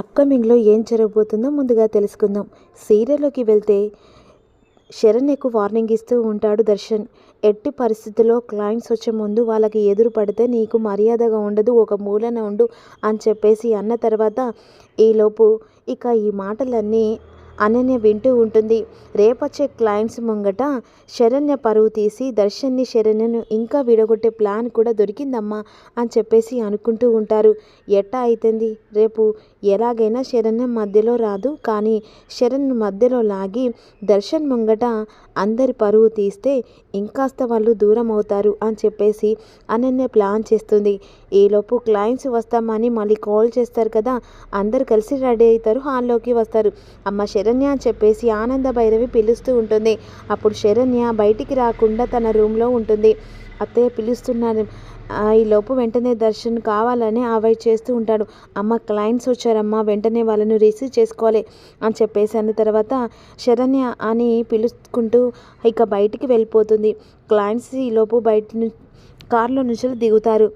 అప్కమింగ్లో ఏం జరగబోతుందో ముందుగా తెలుసుకుందాం. సీరియల్లోకి వెళ్తే శరణ్యకు వార్నింగ్ ఇస్తూ ఉంటాడు దర్శన్. ఎట్టి పరిస్థితుల్లో క్లయింట్స్ వచ్చే ముందు వాళ్ళకి ఎదురు పడితే నీకు మర్యాదగా ఉండదు ఒక మూలన ఉండు అని చెప్పేసి అన్న తర్వాత ఈలోపు ఇక ఈ మాటలన్నీ అనన్య వింటూ ఉంటుంది. రేపొచ్చే క్లయింట్స్ ముంగట శరణ్య పరువు తీసి దర్శన్ని శరణ్యను ఇంకా విడగొట్టే ప్లాన్ కూడా దొరికిందమ్మా అని చెప్పేసి అనుకుంటూ ఉంటారు. ఎట్టా అవుతుంది రేపు ఎలాగైనా శరణ్య మధ్యలో రాదు. కానీ శరణ్ మధ్యలో లాగి దర్శన్ ముంగట అందరి పరువు తీస్తే ఇంకాస్త వాళ్ళు దూరం అవుతారు అని చెప్పేసి అనన్య ప్లాన్ చేస్తుంది. ఈలోపు క్లయింట్స్ వస్తామని మళ్ళీ కాల్ చేస్తారు కదా. అందరు కలిసి రెడీ అవుతారు. హాల్లోకి వస్తారు. అమ్మ శరణ్య అని చెప్పేసి ఆనంద భైరవి పిలుస్తూ ఉంటుంది. అప్పుడు శరణ్య బయటికి రాకుండా తన రూమ్లో ఉంటుంది. అత్తయ్య పిలుస్తున్నారు. ఈ లోపు వెంటనే దర్శన్ కావాలని అవాయిడ్ చేస్తూ ఉంటాడు. అమ్మ క్లయింట్స్ వచ్చారమ్మా వెంటనే వాళ్ళను రిసీవ్ చేసుకోవాలి అని చెప్పేసి అన్న తర్వాత శరణ్య అని పిలుచుకుంటూ ఇక బయటికి వెళ్ళిపోతుంది. క్లయింట్స్ ఈలోపు బయట కార్లో నుంచి దిగుతారు.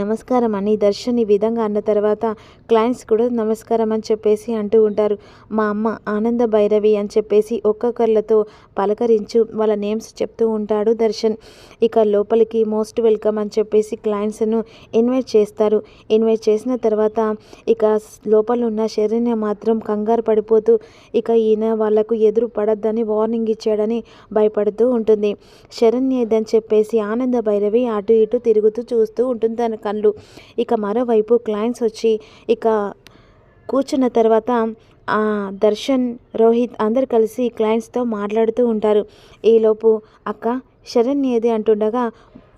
నమస్కారం అని దర్శన్ ఈ విధంగా అన్న తర్వాత క్లయింట్స్ కూడా నమస్కారం అని చెప్పేసి అంటూ ఉంటారు. మా అమ్మ ఆనంద భైరవి అని చెప్పేసి ఒక్కొక్కర్లతో పలకరించు వాళ్ళ నేమ్స్ చెప్తూ ఉంటాడు దర్శన్. ఇక లోపలికి మోస్ట్ వెల్కమ్ అని చెప్పేసి క్లయింట్స్ను ఇన్వైట్ చేస్తారు. ఇన్వైట్ చేసిన తర్వాత ఇక లోపల ఉన్న శరీరం మాత్రం కంగారు పడిపోతూ ఇక ఈయన వాళ్ళకు ఎదురు పడద్దని వార్నింగ్ ఇచ్చాడని భయపడుతూ ఉంటుంది. శరణ్య ఏదని చెప్పేసి ఆనంద భైరవి అటు ఇటు తిరుగుతూ చూస్తూ ఉంటుంది తన కళ్ళు. ఇక మరోవైపు క్లయింట్స్ వచ్చి ఇక కూర్చున్న తర్వాత దర్శన్ రోహిత్ అందరు కలిసి క్లయింట్స్తో మాట్లాడుతూ ఉంటారు. ఈలోపు అక్క శరణ్ ఏది? అంటుండగా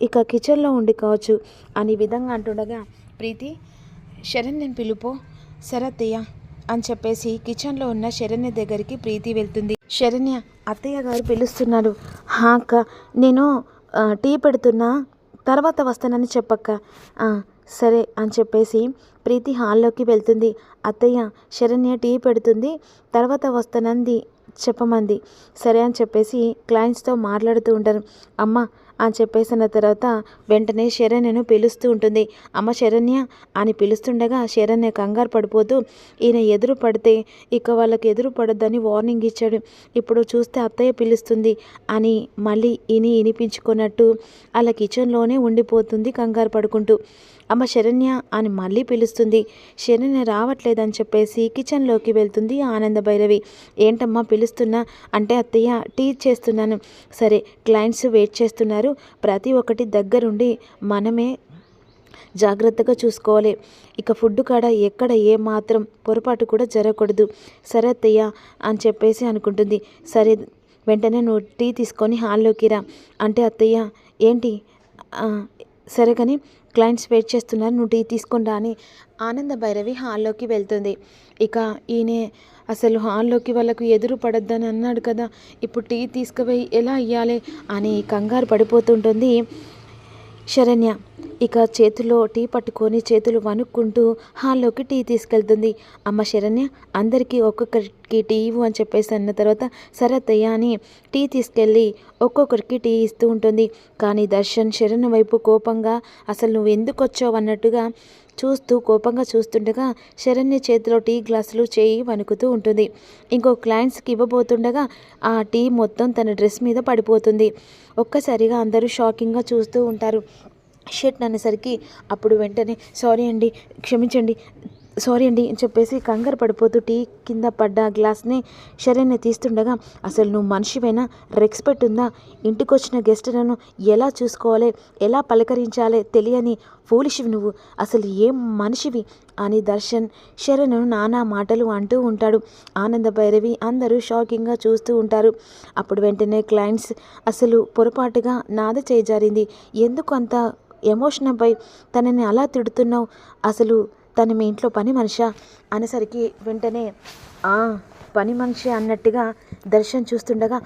ఇక కిచెన్లో ఉండి కావచ్చు అని విధంగా అంటుండగా ప్రీతి శరణ్యని పిలుపో శరత్తయ్య అని చెప్పేసి కిచెన్లో ఉన్న శరణ్య దగ్గరికి ప్రీతి వెళ్తుంది. శరణ్య అత్తయ్య గారు పిలుస్తున్నారు. హా అక్క నేను టీ పెడుతున్నా తర్వాత వస్తానని చెప్పక్క. సరే అని చెప్పేసి ప్రీతి హాల్లోకి వెళ్తుంది. అత్తయ్య శరణ్య టీ పెడుతుంది. తర్వాత వస్తానంది చెప్పమంది. సరే అని చెప్పేసి క్లయింట్స్తో మాట్లాడుతూ ఉంటారు. అమ్మ అని చెప్పేసిన తర్వాత వెంటనే శరణ్యను పిలుస్తూ ఉంటుంది. అమ్మ శరణ్య అని పిలుస్తుండగా శరణ్య కంగారు పడిపోతూ ఈయన ఎదురు పడితే ఇక వాళ్ళకి ఎదురు పడద్దని వార్నింగ్ ఇచ్చాడు. ఇప్పుడు చూస్తే అత్తయ్య పిలుస్తుంది అని మళ్ళీ ఇని ఇనిపించుకున్నట్టు అలా కిచెన్లోనే ఉండిపోతుంది కంగారు పడుకుంటూ. అమ్మ శరణ్య అని మళ్ళీ పిలుస్తుంది. శరణ్య రావట్లేదని చెప్పేసి కిచెన్లోకి వెళ్తుంది ఆనంద భైరవి. ఏంటమ్మా పిలుస్తున్నా? అంటే అత్తయ్య టీ చేస్తున్నాను. సరే క్లయింట్స్ వెయిట్ చేస్తున్నారు. ప్రతి ఒక్కటి దగ్గరుండి మనమే జాగ్రత్తగా చూసుకోవాలి. ఇక ఫుడ్ కాడ ఎక్కడ ఏ మాత్రం పొరపాటు కూడా జరగకూడదు. సరే అత్తయ్య అని చెప్పేసి అనుకుంటుంది. సరే వెంటనే నువ్వు టీ తీసుకొని హాల్లోకి రా. అంటే అత్తయ్య ఏంటి? సరే కానీ క్లయింట్స్ వెయిట్ చేస్తున్నారు. నువ్వు టీ తీసుకుని అని ఆనంద భైరవి హాల్లోకి వెళ్తుంది. ఇక ఈయనే అసలు హాల్లోకి వాళ్ళకు ఎదురు పడద్దని అన్నాడు కదా. ఇప్పుడు టీ తీసుకుపోయి ఎలా ఇవ్వాలి అని కంగారు పడిపోతుంటుంది శరణ్య. ఇక చేతిలో టీ పట్టుకొని చేతులు వణుక్కుంటూ హాల్లోకి టీ తీసుకెళ్తుంది. అమ్మ శరణ్య అందరికీ ఒక్కొక్కరికి టీ ఇవ్వు అని చెప్పేసి అన్న తర్వాత సరే అని టీ తీసుకెళ్ళి ఒక్కొక్కరికి టీ ఇస్తూ ఉంటుంది. కానీ దర్శన్ శరణ్ వైపు కోపంగా అసలు నువ్వు ఎందుకు వచ్చావు? అన్నట్టుగా చూస్తూ కోపంగా చూస్తుండగా శరణ్య చేతిలో టీ గ్లాసులు చేయి వణుకుతూ ఉంటుంది. ఇంకో క్లయింట్స్కి ఇవ్వబోతుండగా ఆ టీ మొత్తం తన డ్రెస్ మీద పడిపోతుంది. ఒక్కసారిగా అందరూ షాకింగ్గా చూస్తూ ఉంటారు. షర్ట్ అనేసరికి అప్పుడు వెంటనే సారీ అండి క్షమించండి సారీ అండి అని చెప్పేసి కంగారు పడిపోతూ టీ కింద పడ్డ గ్లాస్ని శరణ్య తీస్తుండగా అసలు నువ్వు మనిషివైనా? రెస్పెక్ట్ ఉందా? ఇంటికి వచ్చిన గెస్టులను ఎలా చూసుకోవాలి? ఎలా పలకరించాలి? తెలియని ఫూలిషివి నువ్వు. అసలు ఏం మనిషివి? అని దర్శన్ శరణ్ను నానా మాటలు అంటూ ఉంటాడు. ఆనంద భైరవి అందరూ షాకింగ్గా చూస్తూ ఉంటారు. అప్పుడు వెంటనే క్లయింట్స్ అసలు పొరపాటుగా నాద చేజారింది. ఎందుకు అంత ఎమోషన్పై తనని అలా తిడుతున్నావు? అసలు తను మీ ఇంట్లో పని మనిషా? అనేసరికి వెంటనే పని మనిషి అన్నట్టుగా దర్శన్ చూస్తుండగా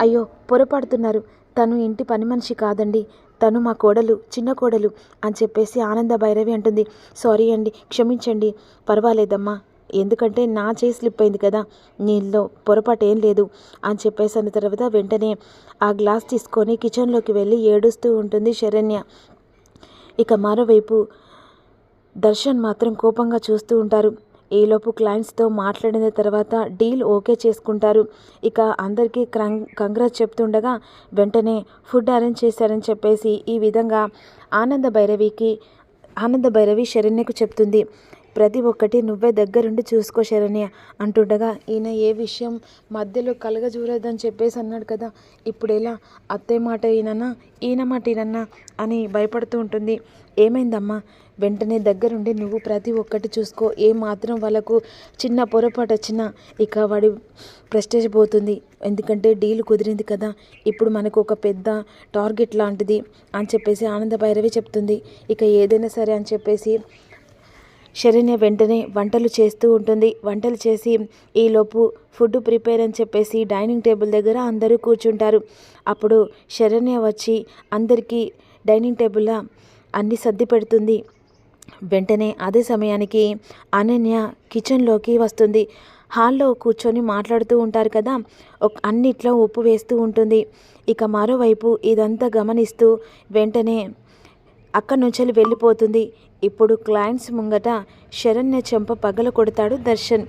అయ్యో పొరపడుతున్నారు తను ఇంటి పని మనిషి కాదండి. తను మా కోడలు చిన్న కోడలు అని చెప్పేసి ఆనంద భైరవి అంటుంది. సారీ అండి క్షమించండి. పర్వాలేదమ్మా. ఎందుకంటే నా చేయి స్లిప్ అయింది కదా నీళ్ళలో పొరపాటు ఏం లేదు అని చెప్పేసి అన్న తర్వాత వెంటనే ఆ గ్లాస్ తీసుకొని కిచెన్లోకి వెళ్ళి ఏడుస్తూ ఉంటుంది శరణ్య. ఇక మరోవైపు దర్శన్ మాత్రం కోపంగా చూస్తూ ఉంటారు. ఈలోపు క్లయింట్స్తో మాట్లాడిన తర్వాత డీల్ ఓకే చేసుకుంటారు. ఇక అందరికీ కంగ్రాస్ చెప్తుండగా వెంటనే ఫుడ్ అరేంజ్ చేశారని చెప్పేసి ఈ విధంగా ఆనంద భైరవికి ఆనంద భైరవి శరణ్యకు చెప్తుంది. ప్రతి ఒక్కటి నువ్వే దగ్గరుండి చూసుకో శరణ్య అంటుండగా ఈయన ఏ విషయం మధ్యలో కలగజూరదని చెప్పేసి అన్నాడు కదా ఇప్పుడు ఎలా అత్తయ్య మాట ఈయనన్నా ఈయన మాట ఈయనన్నా అని భయపడుతూ ఉంటుంది. ఏమైందమ్మా? వెంటనే దగ్గరుండి నువ్వు ప్రతి ఒక్కటి చూసుకో. ఏ మాత్రం వాళ్ళకు చిన్న పొరపాటు వచ్చినా ఇక వాడి ప్రెస్టేజ్ పోతుంది. ఎందుకంటే డీల్ కుదిరింది కదా. ఇప్పుడు మనకు ఒక పెద్ద టార్గెట్ లాంటిది అని చెప్పేసి ఆనంద భైరవి చెప్తుంది. ఇక ఏదైనా సరే అని చెప్పేసి శరణ్య వెంటనే వంటలు చేస్తూ ఉంటుంది. వంటలు చేసి ఈలోపు ఫుడ్ ప్రిపేర్ అని చెప్పేసి డైనింగ్ టేబుల్ దగ్గర అందరూ కూర్చుంటారు. అప్పుడు శరణ్య వచ్చి అందరికీ డైనింగ్ టేబుల్లో అన్ని సర్ది పెడుతుంది. వెంటనే అదే సమయానికి అనన్య కిచెన్లోకి వస్తుంది. హాల్లో కూర్చొని మాట్లాడుతూ ఉంటారు కదా అన్నిట్లో ఉప్పు వేస్తూ ఉంటుంది. ఇక మరోవైపు ఇదంతా గమనిస్తూ వెంటనే అక్కడి నుంచి వెళ్ళిపోతుంది. ఇప్పుడు క్లయింట్స్ ముంగట శరణ్య చెంప పగల కొడతాడు దర్శన్.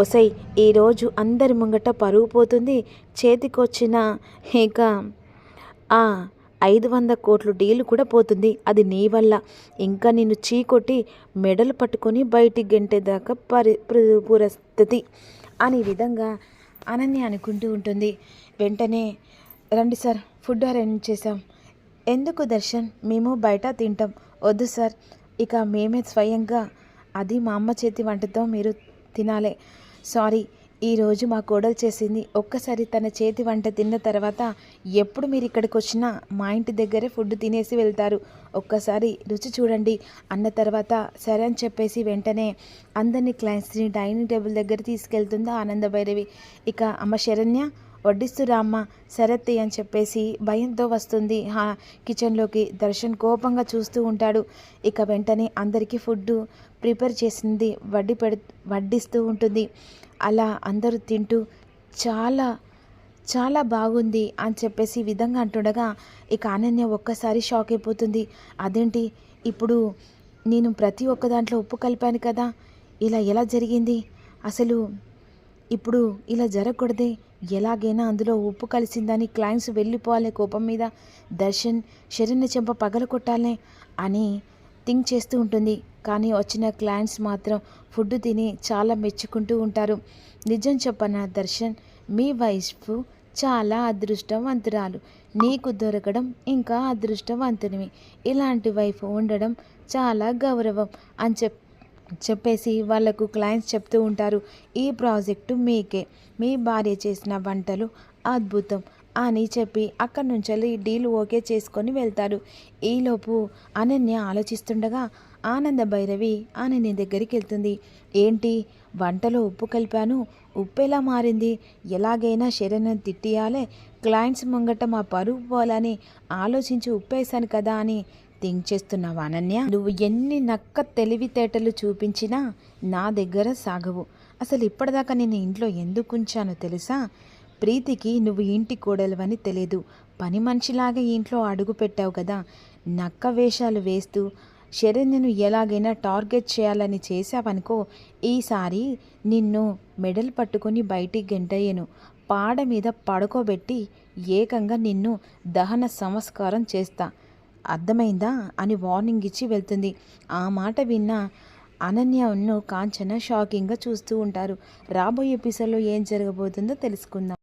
ఒసై ఈరోజు అందరి ముంగట పరువు పోతుంది చేతికొచ్చిన ఇక ఆ ఐదు వంద కోట్లు డీలు కూడా పోతుంది అది నీ వల్ల. ఇంకా నిన్ను చీకొట్టి మెడలు పట్టుకొని బయటికి గెంటేదాకా పరి పురస్థితి అనే విధంగా అనన్య అనుకుంటూ ఉంటుంది. వెంటనే రండి సార్ ఫుడ్ అరేంజ్ చేసాం ఎందుకు దర్శన్? మేము బయట తింటాం. వద్దు సార్ ఇక మేమే స్వయంగా అది మా అమ్మ చేతి వంటతో మీరు తినాలి. సారీ ఈరోజు మా కోడలు చేసింది. ఒక్కసారి తన చేతి వంట తిన్న తర్వాత ఎప్పుడు మీరు ఇక్కడికి వచ్చినా మా ఇంటి దగ్గరే ఫుడ్ తినేసి వెళ్తారు. ఒక్కసారి రుచి చూడండి అన్న తర్వాత సరే అని చెప్పేసి వెంటనే అందరినీ క్లయింట్స్ని డైనింగ్ టేబుల్ దగ్గర తీసుకెళ్తుందా ఆనందభైరవి ఇక అమ్మ శరణ్య వడ్డిస్తురామ్మ శరత్తి అని చెప్పేసి భయంతో వస్తుంది. హా కిచెన్లోకి దర్శన్ కోపంగా చూస్తూ ఉంటాడు. ఇక వెంటనే అందరికీ ఫుడ్ ప్రిపేర్ చేసింది వడ్డీ పెడు వడ్డిస్తూ ఉంటుంది. అలా అందరూ తింటూ చాలా చాలా బాగుంది అని చెప్పేసి ఈ విధంగా అంటుండగా ఇక అనన్య ఒక్కసారి షాక్ అయిపోతుంది. అదేంటి? ఇప్పుడు నేను ప్రతి ఒక్క దాంట్లో ఉప్పు కలిపాను కదా ఇలా ఎలా జరిగింది? అసలు ఇప్పుడు ఇలా జరగకూడదే? ఎలాగైనా అందులో ఉప్పు కలిసిందని క్లయింట్స్ వెళ్ళిపోవాలి కోపం మీద. దర్శన్ శరణ్య చెంప పగల కొట్టాలనే అని థింక్ చేస్తూ ఉంటుంది. కానీ వచ్చిన క్లయింట్స్ మాత్రం ఫుడ్ తిని చాలా మెచ్చుకుంటూ ఉంటారు. నిజం చెప్పన దర్శన్? మీ వైఫ్ చాలా అదృష్టవంతురాలు. నీకు దొరకడం ఇంకా అదృష్టవంతునివి. ఇలాంటి వైఫ్ ఉండడం చాలా గౌరవం అని చెప్ చెప్పేసి వాళ్ళకు క్లయింట్స్ చెప్తూ ఉంటారు ఈ ప్రాజెక్టు మీకే. మీ భార్య చేసిన వంటలు అద్భుతం అని చెప్పి అక్కడి నుంచి డీల్ ఓకే చేసుకొని వెళ్తారు ఈలోపు అనన్య ఆలోచిస్తుండగా ఆనంద భైరవి అనన్య దగ్గరికి వెళ్తుంది. ఏంటి? వంటలో ఉప్పు కలిపాను ఉప్పు ఎలా మారింది. ఎలాగైనా శరీరం తిట్టియాలే. క్లయింట్స్ ముంగట మా పరువు పోవాలని ఆలోచించి ఉప్పేశాను కదా అని థింక్ చేస్తున్నావు అనన్య? నువ్వు ఎన్ని నక్క తెలివితేటలు చూపించినా నా దగ్గర సాగవు. అసలు ఇప్పటిదాకా నేను ఇంట్లో ఎందుకు ఉంచానో తెలుసా? ప్రీతికి నువ్వు ఇంటి కోడలువని తెలియదు పని మనిషిలాగా ఇంట్లో అడుగు పెట్టావు కదా. నక్క వేషాలు వేస్తూ శరణ్యను ఎలాగైనా టార్గెట్ చేయాలని చేశావనుకో ఈసారి నిన్ను మెడల్ పట్టుకొని బయటికి గెంటయ్యను. పాడ మీద పడుకోబెట్టి ఏకంగా నిన్ను దహన సంస్కారం చేస్తా. అర్థమైందా అని వార్నింగ్ ఇచ్చి వెళ్తుంది. ఆ మాట విన్న అనన్యను కాంచన షాకింగ్గా చూస్తూ ఉంటారు. రాబోయే ఎపిసోడ్లో ఏం జరగబోతుందో తెలుసుకుందాం.